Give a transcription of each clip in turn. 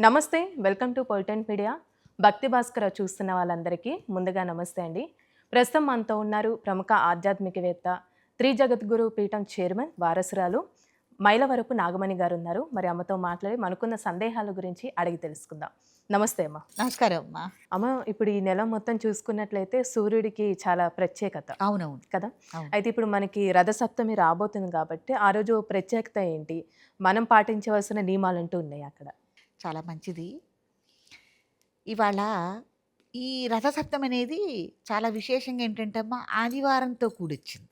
నమస్తే welcome to పొలిటెంట్ media. భక్తి భాస్కర చూస్తున్న వాళ్ళందరికీ ముందుగా నమస్తే అండి. ప్రస్తుతం మనతో ఉన్నారు ప్రముఖ ఆధ్యాత్మికవేత్త త్రి జగద్గురు పీఠం చైర్మన్ వారసురాలు మైలవరపు నాగమణి గారు ఉన్నారు మరి అమ్మతో మాట్లాడి మనకున్న సందేహాల గురించి అడిగి తెలుసుకుందాం. నమస్తే అమ్మ. నమస్కారం అమ్మా. అమ్మ ఇప్పుడు ఈ నెల మొత్తం చూసుకున్నట్లయితే సూర్యుడికి చాలా ప్రత్యేకత అవునవును. కదా. అయితే ఇప్పుడు మనకి రథసప్తమి రాబోతుంది కాబట్టి ఆ రోజు ప్రత్యేకత ఏంటి? మనం పాటించవలసిన నియమాలు అంటూ ఉన్నాయి అక్కడ? చాలా మంచిది. ఇవాళ ఈ రథసప్తం అనేది చాలా విశేషంగా ఏంటంటే అమ్మా ఆదివారంతో కూడొచ్చింది.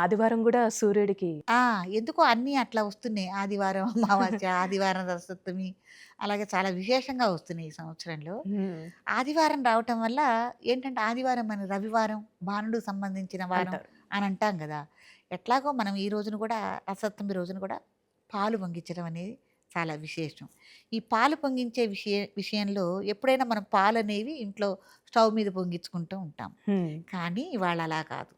ఆదివారం కూడా సూర్యుడికి ఆ ఎందుకో అన్నీ అట్లా వస్తున్నాయి. ఆదివారం అమావాస్య ఆదివారం రథసప్తమి అలాగే చాలా విశేషంగా వస్తున్నాయి ఈ సంవత్సరంలో. ఆదివారం రావటం వల్ల ఏంటంటే ఆదివారం మన రవివారం భానుడికి సంబంధించిన వారం అని అంటాం కదా. ఎట్లాగో మనం ఈ రోజున కూడా రథసప్తమి రోజున కూడా పాలు పొంగించడం అనేది చాలా విశేషం. ఈ పాలు పొంగించే విషయ విషయంలో ఎప్పుడైనా మనం పాలు అనేవి ఇంట్లో స్టవ్ మీద పొంగించుకుంటూ ఉంటాం. కానీ ఇవాళ అలా కాదు.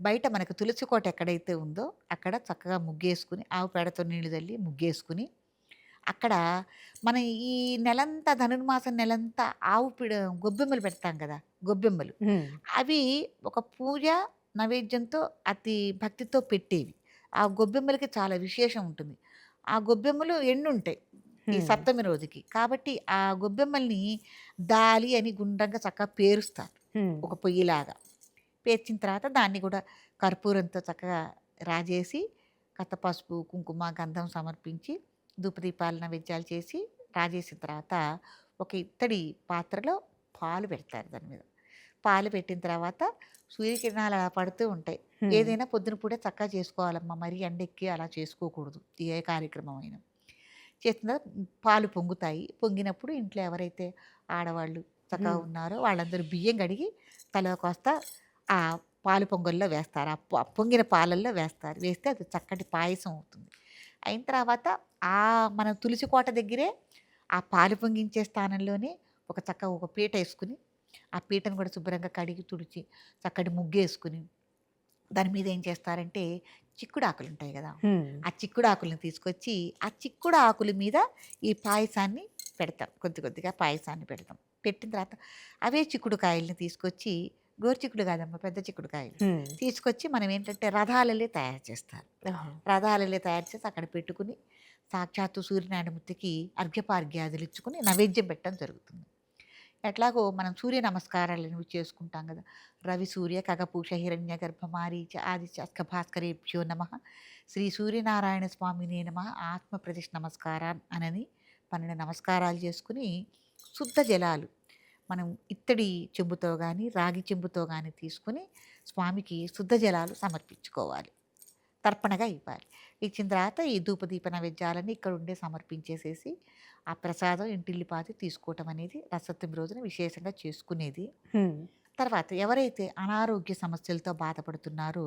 బయట మనకు తులసి కోట ఎక్కడైతే ఉందో అక్కడ చక్కగా ముగ్గేసుకుని ఆవు పేడతో నీళ్ళు తల్లి ముగ్గేసుకుని అక్కడ మన ఈ నెలంతా ధనుర్మాసం నెలంతా ఆవు పిడ గొబ్బెమ్మలు పెడతాం కదా గొబ్బెమ్మలు. మ్మ్. అవి ఒక పూజ నైవేద్యంతో అతి భక్తితో పెట్టేవి. ఆ గొబ్బెమ్మలకి చాలా విశేషం ఉంటుంది. ఆ గొబ్బెమ్మలు ఎన్నుంటాయి ఈ. సప్తమి రోజుకి కాబట్టి ఆ గొబ్బెమ్మల్ని దాలి అని గుండ్రంగా చక్కగా పేరుస్తారు. ఒక పొయ్యిలాగా పేర్చిన తర్వాత దాన్ని కూడా కర్పూరంతో చక్కగా రాజేసి కథ పసుపు కుంకుమ గంధం సమర్పించి ధూపదీపాల నైవేద్యాలు చేసి రాజేసిన తర్వాత ఒక ఇత్తడి పాత్రలో పాలు పెడతారు దాని మీద పాలు పెట్టిన తర్వాత సూర్యకిరణాలు అలా పడుతూ ఉంటాయి. ఏదైనా పొద్దున పూటే చక్కగా చేసుకోవాలమ్మా మరీ ఎండెక్కి అలా చేసుకోకూడదు ఏ కార్యక్రమం అయినా. చేసిన పాలు పొంగుతాయి. పొంగినప్పుడు ఇంట్లో ఎవరైతే ఆడవాళ్ళు చక్కగా. ఉన్నారో వాళ్ళందరూ బియ్యం కడిగి తల కోస్త ఆ పాలు పొంగల్లో వేస్తారు. ఆ పొంగిన పాలల్లో వేస్తారు. వేస్తే అది చక్కటి పాయసం అవుతుంది. అయిన తర్వాత ఆ మన తులసి కోట దగ్గరే ఆ పాలు పొంగించే స్థానంలోనే ఒక చక్క ఒక పీట వేసుకుని ఆ పీటను కూడా శుభ్రంగా కడిగి తుడిచి చక్కటి ముగ్గు వేసుకుని దాని మీద ఏం చేస్తారంటే చిక్కుడు ఆకులు ఉంటాయి కదా. ఆ చిక్కుడు ఆకులను తీసుకొచ్చి ఆ చిక్కుడు ఆకుల మీద ఈ పాయసాన్ని పెడతాం కొద్ది కొద్దిగా పాయసాన్ని పెడతాం పెట్టిన తర్వాత అవే చిక్కుడు కాయల్ని తీసుకొచ్చి గోరు చిక్కుడు కాదమ్మా పెద్ద చిక్కుడు కాయలు. తీసుకొచ్చి మనం ఏంటంటే రథాలలే తయారు చేస్తారు. రథాలలే తయారు చేసి అక్కడ పెట్టుకుని సాక్షాత్తు సూర్యనారాయణమూర్తికి అర్ఘ్యపార్ఘ్యాదులు ఇచ్చుకుని నైవేద్యం పెట్టడం జరుగుతుంది ఎట్లాగో మనం సూర్య నమస్కారాలు చేసుకుంటాం కదా. రవి సూర్య కగపూష హిరణ్య గర్భమారి ఆదిత్య అస్క భాస్కరేభ్యో నమ. శ్రీ సూర్యనారాయణ స్వామినే నమ. ఆత్మ ప్రతిష్ఠ నమస్కారాన్ అనని పన్నెండు నమస్కారాలు చేసుకుని శుద్ధ జలాలు మనం ఇత్తడి చెంబుతో కానీ రాగి చెంబుతో కానీ తీసుకుని స్వామికి శుద్ధ జలాలు సమర్పించుకోవాలి. తర్పణగా ఇవ్వాలి ఇచ్చిన తర్వాత ఈ ధూపదీప నైవేద్యాలని ఇక్కడ ఉండే సమర్పించేసేసి ఆ ప్రసాదం ఇంటిల్లిపాతి తీసుకోవటం అనేది రసత్వం రోజున విశేషంగా చేసుకునేది. తర్వాత ఎవరైతే అనారోగ్య సమస్యలతో బాధపడుతున్నారో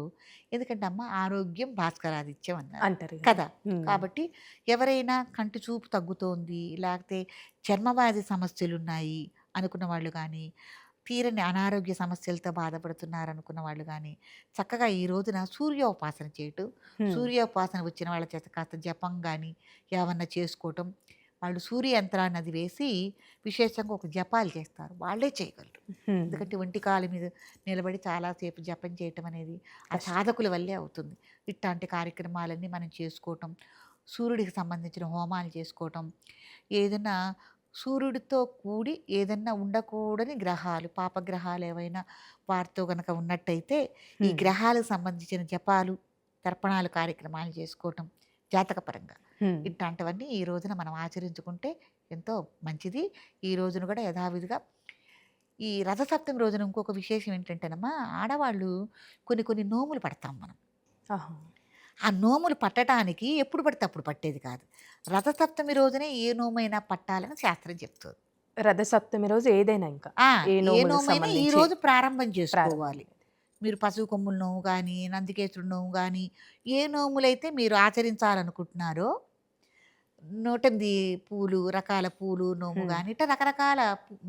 ఎందుకంటే అమ్మ ఆరోగ్యం భాస్కరాదిత్యం అన్నారు అంటారు. కదా. కాబట్టి ఎవరైనా కంటి చూపు తగ్గుతోంది లేకపోతే చర్మవ్యాధి సమస్యలు ఉన్నాయి అనుకున్న వాళ్ళు కానీ తీరని అనారోగ్య సమస్యలతో బాధపడుతున్నారు అనుకున్న వాళ్ళు కానీ చక్కగా ఈ రోజున సూర్యోపాసన చేయటం. సూర్యోపాసన వచ్చిన వాళ్ళ చేత కాస్త జపం కానీ ఏమన్నా చేసుకోవటం వాళ్ళు సూర్య యంత్రాన్ని అది వేసి విశేషంగా ఒక జపాలు చేస్తారు వాళ్ళే చేయగలరు. ఎందుకంటే ఒంటి కాలు మీద నిలబడి చాలాసేపు జపం చేయటం అనేది ఆ. సాధకుల వల్లే అవుతుంది ఇట్లాంటి కార్యక్రమాలన్నీ మనం చేసుకోవటం సూర్యుడికి సంబంధించిన హోమాలు చేసుకోవటం ఏదైనా సూర్యుడితో కూడి ఏదన్నా ఉండకూడని గ్రహాలు పాపగ్రహాలు ఏవైనా వారితో కనుక ఉన్నట్టయితే ఈ. గ్రహాలకు సంబంధించిన జపాలు తర్పణాలు కార్యక్రమాలు చేసుకోవటం జాతకపరంగా. ఇట్లాంటివన్నీ ఈ రోజున మనం ఆచరించుకుంటే ఎంతో మంచిది ఈ రోజున కూడా యథావిధిగా ఈ రథసప్తమి రోజున ఇంకొక విశేషం ఏంటంటేనమ్మా ఆడవాళ్ళు కొన్ని కొన్ని నోములు పడతాం మనం. ఆ నోములు పట్టడానికి ఎప్పుడు పడితే అప్పుడు పట్టేది కాదు రథసప్తమి రోజునే ఏ నోమైనా పట్టాలని శాస్త్రం చెప్తుంది రథసప్తమి రోజు ఏదైనా ఇంకా ఏ నోమైనా ఈ రోజు ప్రారంభం. చేసుకోవాలి మీరు పశువు కొమ్ముల నోము కానీ నందికేతుడు నోము కానీ ఏ నోములైతే మీరు ఆచరించాలనుకుంటున్నారో నూటెనిమిది పూలు రకాల పూలు నోము. కానీ ఇట్లా రకరకాల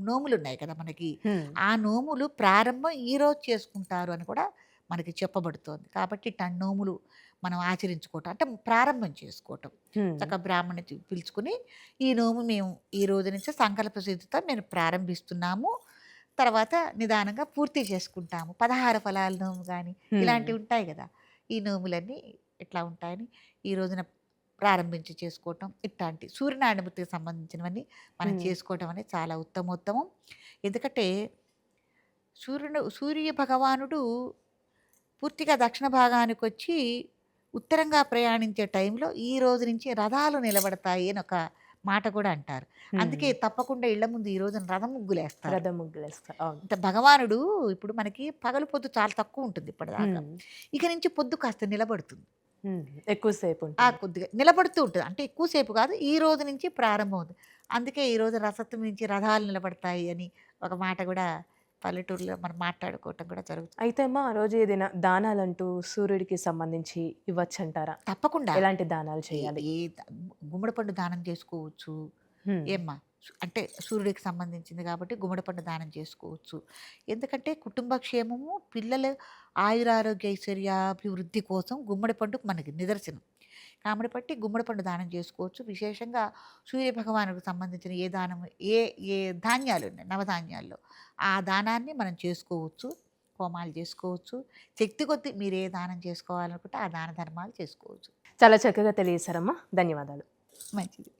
నోములు ఉన్నాయి కదా మనకి. ఆ నోములు ప్రారంభం ఈ రోజు చేసుకుంటారు అని కూడా మనకి చెప్పబడుతోంది కాబట్టి ఇట్లా నోములు మనం ఆచరించుకోవటం అంటే ప్రారంభం చేసుకోవటం హ్మ్. చక్కగా బ్రాహ్మణి పిలుచుకుని ఈ నోము మేము ఈ రోజు నుంచి సంకల్ప సిద్ధితో మేము ప్రారంభిస్తున్నాము తర్వాత నిదానంగా పూర్తి చేసుకుంటాము పదహారు ఫలాల నోము కానీ. ఇలాంటివి ఉంటాయి కదా ఈ నోములన్నీ ఇట్లా ఉంటాయని ఈ రోజున ప్రారంభించి చేసుకోవటం ఇట్లాంటి సూర్యనారాయణమూర్తికి సంబంధించినవన్నీ మనం. చేసుకోవటం అనేది చాలా ఉత్తమోత్తమం ఎందుకంటే సూర్యుడు సూర్య భగవానుడు పూర్తిగా దక్షిణ భాగానికి వచ్చి ఉత్తరంగా ప్రయాణించే టైంలో ఈ రోజు నుంచి రథాలు నిలబడతాయి అని ఒక మాట కూడా అంటారు. అందుకే. తప్పకుండా ఇళ్ళ ముందు ఈ రోజున రథం ముగ్గులేస్తారు. రథ ముగ్గులేస్తారు. అంటే భగవానుడు ఇప్పుడు మనకి పగలు పొద్దు చాలా తక్కువ ఉంటుంది ఇప్పటిదాకా. ఇక నుంచి పొద్దు కాస్త నిలబడుతుంది. ఎక్కువసేపు కొద్దిగా నిలబడుతూ ఉంటుంది. అంటే ఎక్కువసేపు కాదు ఈ రోజు నుంచి ప్రారంభం అవుతుంది అందుకే ఈ రోజు రసత్వం నుంచి రథాలు నిలబడతాయి అని ఒక మాట కూడా పల్లెటూరులో మనం మాట్లాడుకోవటం కూడా జరుగుతుంది. అయితే అమ్మా ఆ రోజు ఏదైనా దానాలంటూ సూర్యుడికి సంబంధించి ఇవ్వచ్చంటారా? తప్పకుండా. ఎలాంటి దానాలు చేయాలి? ఏ గుమ్మడి పండు దానం చేసుకోవచ్చు. ఏమ్మా అంటే సూర్యుడికి సంబంధించింది కాబట్టి గుమ్మడి పండు దానం చేసుకోవచ్చు. ఎందుకంటే కుటుంబ క్షేమము పిల్లల ఆయురారోగ్య ఐశ్వర్యాభివృద్ధి కోసం గుమ్మడి పండు మనకి నిదర్శనం. కాబట్టి బట్టి గుమ్మడి పండు దానం చేసుకోవచ్చు. విశేషంగా సూర్య భగవానుడికి సంబంధించిన ఏ దానం ఏ ఏ ధాన్యాలు ఉన్నాయి నవధాన్యాల్లో ఆ దానాన్ని మనం చేసుకోవచ్చు హోమాలు చేసుకోవచ్చు. శక్తి కొద్దీ మీరు ఏ దానం చేసుకోవాలనుకుంటే ఆ దాన ధర్మాలు చేసుకోవచ్చు. చాలా చక్కగా తెలియసారమ్మా ధన్యవాదాలు. మంచిది.